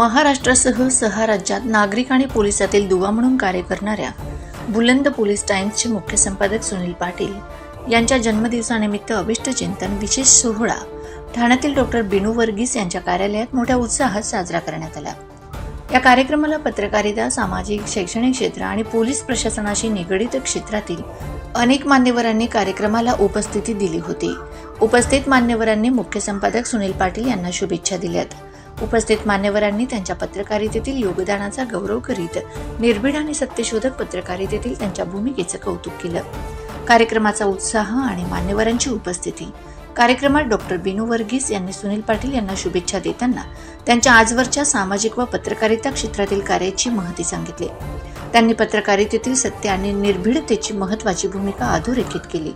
महाराष्ट्रासह सहा राज्यात नागरिक आणि पोलिसातील दुवा म्हणून कार्य करणाऱ्या बुलंद पोलीस टाइम्सचे मुख्य संपादक सुनील पाटील यांच्या जन्मदिवसानिमित्त अभिष्ट चिंतन विशेष सोहळा ठाण्यातील डॉक्टर बिनू वर्गीस यांच्या कार्यालयात मोठ्या उत्साहात साजरा करण्यात आला. या कार्यक्रमाला पत्रकारिता सामाजिक शैक्षणिक क्षेत्र आणि पोलीस प्रशासनाशी निगडित क्षेत्रातील अनेक मान्यवरांनी कार्यक्रमाला उपस्थिती दिली होती. उपस्थित मान्यवरांनी मुख्य संपादक सुनील पाटील यांना शुभेच्छा दिल्यात. उपस्थित मान्यवरांनी त्यांच्या पत्रकारितेतील योगदानाचा गौरव करीत निर्भीड आणि सत्यशोधक पत्रकारितेतील त्यांच्या भूमिकेचं कौतुक केलं. कार्यक्रमाचा उत्साह आणि मान्यवरांची उपस्थिती. कार्यक्रमात डॉक्टर बिनू वर्गीस यांनी सुनील पाटील यांना शुभेच्छा देताना त्यांच्या आजवरच्या सामाजिक व पत्रकारिता क्षेत्रातील कार्याची महती सांगितली. त्यांनी पत्रकारितेतील सत्य आणि निर्भीडतेची महत्वाची भूमिका अधोरेखित केली.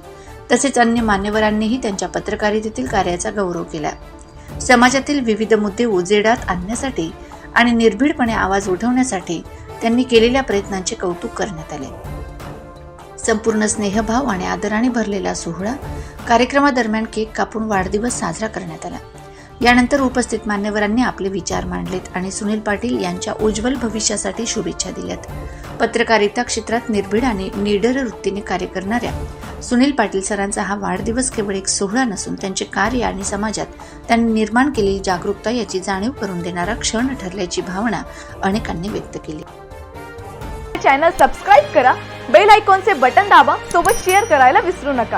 तसेच अन्य मान्यवरांनीही त्यांच्या पत्रकारितेतील कार्याचा गौरव केला. समाजातील विविध मुद्दे उजेडात आणण्यासाठी आणि निर्भीडपणे आवाज उठवण्यासाठी त्यांनी केलेल्या प्रयत्नांचे कौतुक करण्यात आले. संपूर्ण स्नेहभाव आणि आदराने भरलेला सोहळा कार्यक्रमादरम्यान केक कापून वाढदिवस साजरा करण्यात आला. यानंतर उपस्थित मान्यवरांनी आपले विचार मांडलेत आणि सुनील पाटील यांच्या उज्ज्वल भविष्यासाठी शुभेच्छा दिल्यात. पत्रकारिता क्षेत्रात निर्भीड आणि निडर वृत्तीने कार्य करणाऱ्या सुनील पाटील सरांचा हा वाढदिवस केवळ एक सोहळा नसून त्यांचे कार्य आणि समाजात त्यांनी निर्माण केलेली जागरूकता याची जाणीव करून देणारा क्षण ठरल्याची भावना अनेकांनी व्यक्त केली. चॅनल सबस्क्राईब करा बेल आयकॉनचे बटन दाबा सोबत शेअर करायला विसरू नका.